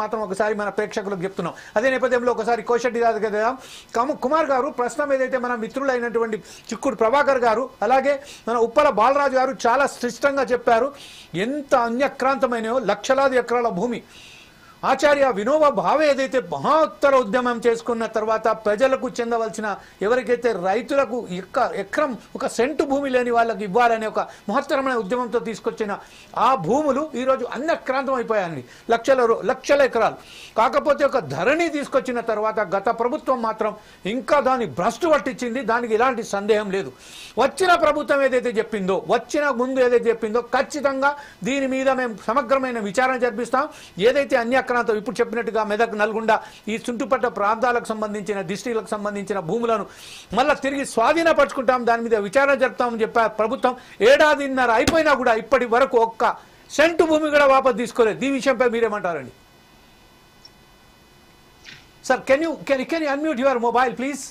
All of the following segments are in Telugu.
మాత్రం ఒకసారి మన ప్రేక్షకులకు చెప్తున్నాం. అదే నేపథ్యంలో ఒకసారి కోశెట్టి గారు కదా కము కుమార్ గారు ప్రస్తుతం ఏదైతే మన మిత్రులైనటువంటి చిక్కుడు ప్రభాకర్ గారు అలాగే మన ఉప్పల బాలరాజు గారు చాలా స్పష్టంగా చెప్పారు ఎంత అన్యక్రాంతమైనయో లక్షలాది ఎకరాల భూమి. ఆచార్య వినోబా భావే ఏదైతే మహోత్తర ఉద్యమం చేసుకున్న తర్వాత ప్రజలకు చెందవలసిన ఎవరికైతే రైతులకు ఎక్క ఎకరం ఒక సెంటు భూమి లేని వాళ్ళకి ఇవ్వాలనే ఒక మహత్తరమైన ఉద్యమంతో తీసుకొచ్చిన ఆ భూములు ఈరోజు అన్యక్రాంతం అయిపోయాయండి లక్షల లక్షల ఎకరాలు. కాకపోతే ఒక ధరణి తీసుకొచ్చిన తర్వాత గత ప్రభుత్వం మాత్రం ఇంకా దాన్ని భ్రష్టు పట్టించింది. దానికి ఎలాంటి సందేహం లేదు. వచ్చిన ప్రభుత్వం ఏదైతే చెప్పిందో వచ్చిన ముందు ఏదైతే చెప్పిందో ఖచ్చితంగా దీని మీద మేము సమగ్రమైన విచారణ జరిపిస్తాం. ఏదైతే అన్యాక్రాంతం ఇప్పుడు చెప్పినట్టుగా మెదక్ నల్గొండ ఈ చుట్టుపట్ల ప్రాంతాలకు సంబంధించిన డిస్టిక్లకు సంబంధించిన భూములను మళ్ళీ తిరిగి స్వాధీనపరచుకుంటాం. దాని మీద విచారణ జరుపుతామని చెప్పారు ప్రభుత్వం. ఏడాదిన్నర అయిపోయినా కూడా ఇప్పటి వరకు ఒక్క సెంటు భూమి కూడా వాపసు తీసుకోలేదు. ఈ విషయంపై మీరేమంటారండి? Sir can you can can you unmute your mobile please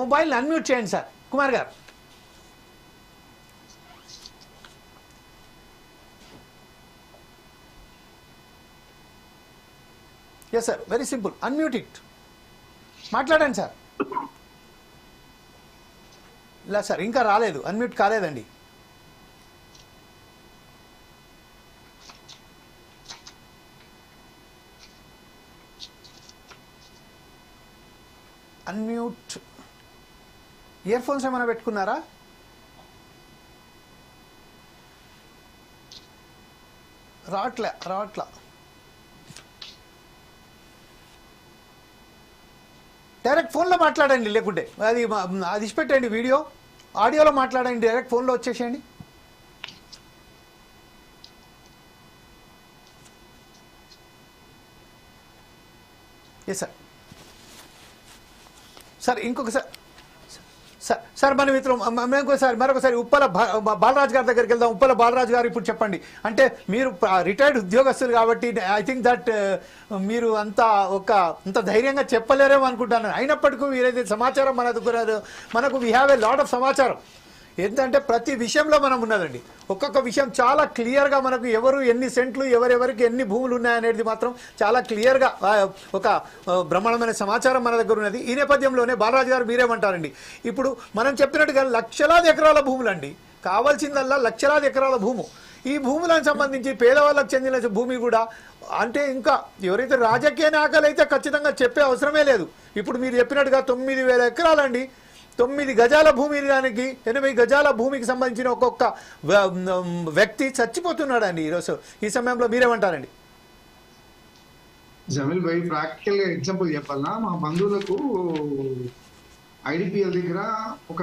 mobile unmute చేయండి sir. Kumar garu. Yes sir very simple unmute it మాట్లాడండి సార్ ఇలా సార్ ఇంకా రాలేదు. అన్మ్యూట్ కాలేదండి. అన్మ్యూట్ ఇయర్ ఫోన్స్ ఏమైనా పెట్టుకున్నారా? రావట్లే రావట్లా. డైరెక్ట్ ఫోన్లో మాట్లాడండి లేకుంటే. అది అది ఇచ్చిపెట్టండి వీడియో. ఆడియోలో మాట్లాడండి డైరెక్ట్ ఫోన్లో వచ్చేసేయండి. ఎస్ సార్ సార్ ఇంకొకసారి సార్ సార్ మన మిత్రం మేము సార్ మరొకసారి ఉప్పల బాలరాజు గారి దగ్గరికి వెళ్దాం. ఉప్పల బాలరాజు గారు ఇప్పుడు చెప్పండి. అంటే మీరు రిటైర్డ్ ఉద్యోగస్తులు కాబట్టి ఐ థింక్ దట్ మీరు అంత ఒక అంత ధైర్యంగా చెప్పలేరేమో అనుకుంటాను అయినప్పటికీ మీరైతే సమాచారం మన దగ్గర మనకు we have a lot of సమాచారం. ఏంటంటే ప్రతి విషయంలో మనం ఉన్నదండి. ఒక్కొక్క విషయం చాలా క్లియర్గా మనకు ఎవరు ఎన్ని సెంట్లు ఎవరెవరికి ఎన్ని భూములు ఉన్నాయనేది మాత్రం చాలా క్లియర్గా ఒక బ్రహ్మాండమైన సమాచారం మన దగ్గర ఉన్నది. ఈ నేపథ్యంలోనే బాలరాజు గారు మీరేమంటారండి? ఇప్పుడు మనం చెప్పినట్టుగా లక్షలాది ఎకరాల భూములండి. కావాల్సిందల్లా లక్షలాది ఎకరాల భూము. ఈ భూములకు సంబంధించి పేదవాళ్ళకు చెందిన భూమి కూడా అంటే ఇంకా ఎవరైతే రాజకీయ నాయకులు అయితే ఖచ్చితంగా చెప్పే అవసరమే లేదు. ఇప్పుడు మీరు చెప్పినట్టుగా తొమ్మిది వేల ఎకరాలండి. తొమ్మిది గజాల భూమి దానికి ఎనభై గజాల భూమికి సంబంధించిన ఒక్కొక్క వ్యక్తి చచ్చిపోతున్నాడండి ఈరోజు. ఈ సమయంలో మీరేమంటారండి? జమీల్ భాయ్ ప్రాక్టికల్ ఎగ్జాంపుల్ చెప్పాలన్నా మా బంధువులకు ఐడిపిఎల్ దగ్గర ఒక.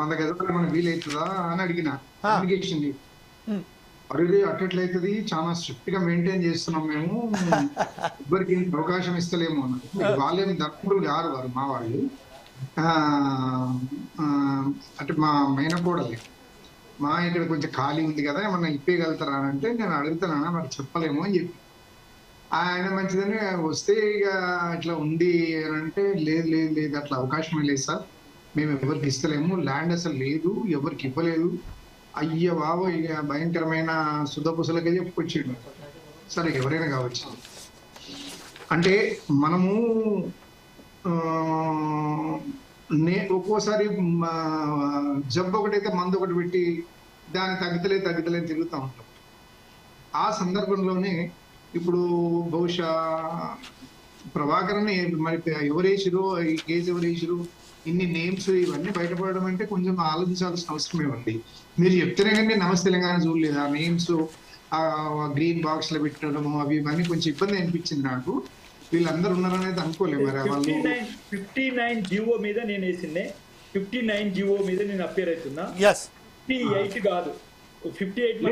వంద గజాలు మనకు వీలవుతుందా అని అడిగిన. అప్లికేషన్ అట్టట్లయితుంది చాలా స్ట్రిక్ట్గా మెయింటైన్ చేస్తున్నాం మేము. ఎవరికి అవకాశం ఇస్తలేము అన్నారు. వాళ్ళేమి దక్కులు కాదు వారు మా వాళ్ళు. అంటే మా మేనకోడలి. మా ఇక్కడ కొంచెం ఖాళీ ఉంది కదా ఏమన్నా ఇప్పేయగలుగుతారా అంటే నేను అడుగుతానా మరి చెప్పలేము అని చెప్పి. ఆయన మంచిదని వస్తే ఇక ఇట్లా ఉంది అని అంటే లేదు లేదు లేదు అట్లా అవకాశమే లేదు సార్. మేము ఎవరికి ఇస్తలేము ల్యాండ్ అసలు లేదు ఎవరికి ఇవ్వలేదు. అయ్య బాబు ఇక భయంకరమైన సుధపుసలకే చెప్పుకొచ్చిండు. సరే ఎవరైనా కావచ్చు. అంటే మనము నే ఒక్కోసారి మా జబ్బు ఒకటైతే మందు ఒకటి పెట్టి దాన్ని తగ్గుతలే తగ్గుతలే తిరుగుతూ ఉంటాం. ఆ సందర్భంలోనే ఇప్పుడు బహుశా ప్రభాకర్ని మరి ఎవరేసిరు ఈ కేసు ఎవరేసిరు ఇన్ని నేమ్స్ ఇవన్నీ బయటపడడం అంటే కొంచెం ఆలోచించాల్సిన అవసరమే ఉంది మీరు చెప్తేనే కానీ నమస్తే తెలంగాణ చూడలేదు. ఆ నేమ్స్ ఆ గ్రీన్ బాక్స్లో పెట్టడము అవి ఇవన్నీ కొంచెం ఇబ్బంది అనిపించింది నాకు. వీళ్ళందరూ ఉన్నారనేది అనుకోలేదు మరి ఫిఫ్టీ వాళ్ళు నైన్ ఫిఫ్టీ నైన్ జివో మీద నేను వేసిండే ఫిఫ్టీ నైన్ జివో మీద నేను అపేర్ అవుతున్నా. ఫిఫ్టీ ఎయిట్ కాదు. Fifty eight.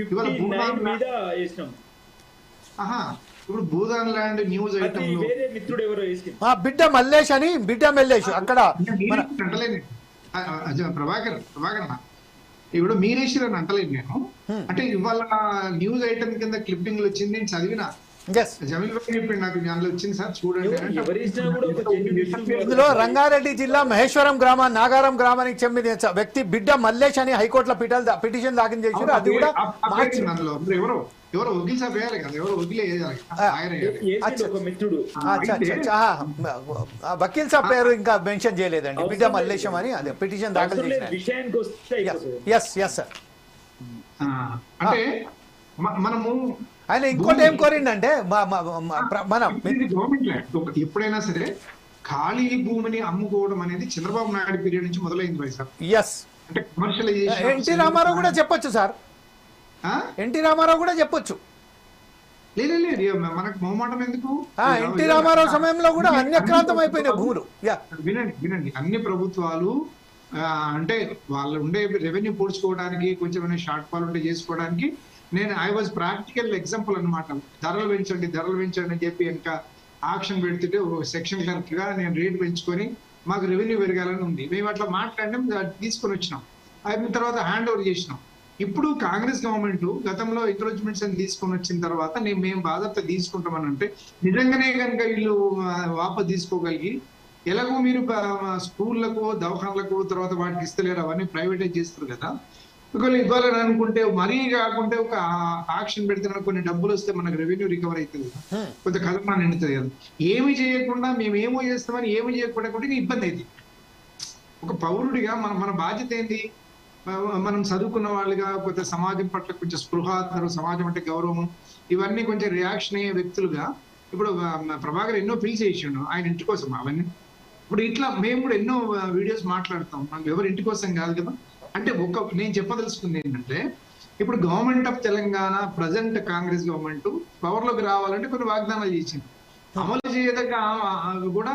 ఇప్పుడు భూదాన్ ల్యాండ్- మీద వేసినాం. ఆహా. ఇప్పుడు భూదాన్ ల్యాండ్ న్యూస్ వేరే మిత్రుడు ఎవరో వేసింది మా బిడ్డ మల్లేష్ అని బిడ్డ మల్లేష్ అక్కడ ప్రభాకర్ ప్రభాకర్ అన్న. ఇప్పుడు మీరేసిరని అంటలేదు నేను. అంటే ఇవాళ న్యూస్ ఐటమ్ కింద క్లిప్పింగ్లు వచ్చింది నేను చదివిన ఇందులో రంగారెడ్డి జిల్లా మహేశ్వరం గ్రామ నాగారం గ్రామానికి చెందిన వ్యక్తి బిడ్డ మల్లేష్ అని హైకోర్టులో పిటల్ పిటిషన్ దాఖలు చేశారు అది కూడా వకీల్ సాబ్ పేరు ఇంకా మెన్షన్ చేయలేదండి. బిడ్డ. మల్లేశం అని అదే పిటిషన్ దాఖలు చేశారు ఎస్ ఎస్ సార్ అంటే మనము ఆయన ఇంకోటి ఏం కోరిండంటే మన ఎప్పుడైనా సరే ఖాళీ భూమిని అమ్ముకోవడం అనేది చంద్రబాబు నాయుడు పీరియడ్ నుంచి మొదలైంది భాయ్ సార్ ఎస్ అంటే కమర్షియలైజేషన్ ఎన్టీ రామారావు కూడా చెప్పొచ్చు సార్. ఎన్టీ రామారావు కూడా చెప్పొచ్చు. లేదు లేదు ఇక మనకు మొహమాటం ఎందుకు? ఎన్టీ రామారావు సమయంలో కూడా అన్యక్రాంతం అయిపోయినాయి భూములు. వినండి వినండి. అన్ని ప్రభుత్వాలు అంటే వాళ్ళు ఉండే రెవెన్యూ పూడ్చుకోవడానికి కొంచెం షార్ట్ ఫాల్ ఉంటే చేసుకోవడానికి నేను ఐ వాజ్ ప్రాక్టికల్ ఎగ్జాంపుల్ అనమాట ధరలు పెంచండి ధరలు పెంచండి అని చెప్పి ఇంకా ఆక్షన్ పెడుతుంటే సెక్షన్ క్లర్క్గా నేను రేట్ పెంచుకొని మాకు రెవెన్యూ పెరగాలని ఉంది. మేము అట్లా మాట్లాడినాం తీసుకొని వచ్చినాం. అయిన తర్వాత హ్యాండ్ ఓవర్ చేసినాం. ఇప్పుడు కాంగ్రెస్ గవర్నమెంట్ గతంలో ఎంకరేజ్మెంట్స్ అని తీసుకొని వచ్చిన తర్వాత నేను మేము బాధ్యత తీసుకుంటామని అంటే నిజంగానే కనుక వీళ్ళు ఆ, వాపస్ తీసుకోగలిగి ఎలాగో మీరు స్కూళ్ళకు దవాఖానలకు తర్వాత వాటికి ఇస్తలేరు అవన్నీ ప్రైవేటైజ్ చేస్తారు కదా. ఒకవేళ ఇవ్వాలని అనుకుంటే మరీ కాకుంటే ఒక ఆక్షన్ పెడితే కొన్ని డబ్బులు వస్తే మనకు రెవెన్యూ రికవర్ అవుతుంది. కొంత కథమా నిండుతుంది కదా. ఏమి చేయకుండా మేము ఏమో చేస్తామని ఏమి చేయకుండా కూడా ఇబ్బంది అయింది ఒక పౌరుడిగా మన మన బాధ్యత ఏంటి? మనం చదువుకున్న వాళ్ళుగా కొంత సమాజం పట్ల కొంచెం స్పృహ సమాజం అంటే గౌరవం ఇవన్నీ కొంచెం రియాక్షన్ అయ్యే వ్యక్తులుగా ఇప్పుడు ప్రభాకర్ ఎన్నో ఫీల్ చేసిండు ఆయన ఇంటి కోసం అవన్నీ. ఇప్పుడు ఇట్లా మేము కూడా ఎన్నో వీడియోస్ మాట్లాడతాం. మనం ఎవరి ఇంటి కోసం కాదు కదా. అంటే ఒక నేను చెప్పదలుచుకుంది ఏంటంటే ఇప్పుడు government of Telangana present Congress government పవర్లోకి రావాలంటే కొన్ని వాగ్దానాలు చేసింది. అమలు చేయదగ్గ కూడా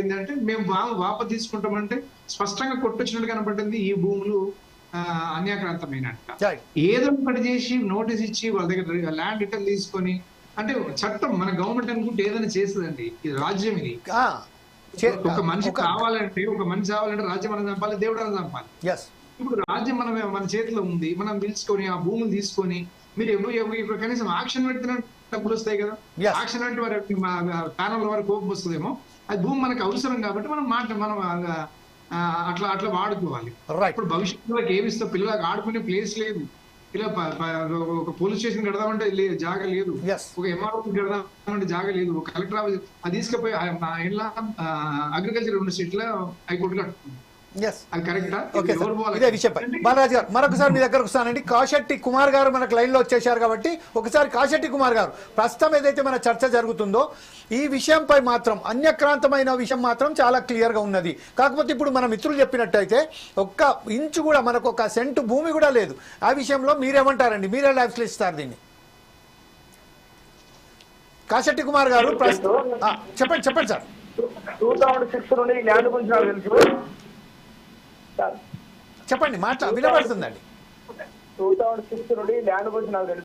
ఏంటంటే మేము వాప తీసుకుంటామంటే స్పష్టంగా కొట్టొచ్చినట్టు కనపడింది ఈ భూములు అన్యాక్రాంతమైనట్ట. రైట్ ఏదో ఒకటి చేసి నోటీస్ ఇచ్చి వాళ్ళ దగ్గర ల్యాండ్ రిటర్న్ తీసుకొని అంటే చట్టం మన గవర్నమెంట్ అనుకుంటే ఏదైనా చేస్తుందండి ఇది రాజ్యం ఇది. ఒక మనిషి కావాలంటే ఒక మనిషి కావాలంటే రాజ్యం మనం చంపాలి దేవుడు అని చంపాలి. ఇప్పుడు రాజ్యం మన మన చేతిలో ఉంది. మనం పిలుచుకొని ఆ భూములు తీసుకొని మీరు ఎవరు ఎవరు ఇప్పుడు కనీసం ఆక్షన్ పెడితే డబ్బులు వస్తాయి కదా. ఆక్షన్ అంటే వారి ప్యానల్ వరకు కోపం వస్తుందేమో. అది భూమి మనకు అవసరం కాబట్టి మనం మాట మనం అట్లా అట్లా వాడుకోవాలి. ఇప్పుడు భవిష్యత్తులో ఏమిస్తా పిల్లలకు ఆడుకునే ప్లేస్ లేదు. ఇలా ఒక పోలీస్ స్టేషన్ కడదామంటే లేదు జాగ లేదు. ఒక ఎంఆర్ఓ కడదామంటే జాగ లేదు. ఒక కలెక్టర్ ఆఫీస్ అది తీసుకుపోయి అగ్రికల్చర్ యూనివర్సిటీలో హైకోర్టు కట్టుకుంది ఎస్ అది కరెక్టా ఓకే సార్ ఇదే విషయం బాలరాజు గారు మరొకసారి మీ దగ్గరకు వస్తానండి కాశెట్టి కుమార్ గారు మనకు లైన్లో వచ్చేసారు కాబట్టి ఒకసారి కాశెట్టి కుమార్ గారు ప్రస్తుతం ఏదైతే మన చర్చ జరుగుతుందో ఈ విషయంపై మాత్రం అన్యక్రాంతమైన విషయం మాత్రం చాలా క్లియర్గా ఉన్నది. కాకపోతే ఇప్పుడు మన మిత్రులు చెప్పినట్టయితే ఒక్క ఇంచు కూడా మనకు ఒక సెంటు భూమి కూడా లేదు. ఆ విషయంలో మీరేమంటారండి? మీరే లైఫ్ ఇస్తారు దీన్ని? కాశెట్టి కుమార్ గారు చెప్పండి చెప్పండి సార్. టూ థౌసండ్ సిక్స్ నుండి ల్యాండ్ గురించి నాకు తెలుసు. సార్ చెప్పండి మాట్లా వినబడుతుందండి. టూ థౌసండ్ సిక్స్ నుండి ల్యాండ్ గురించి నాకు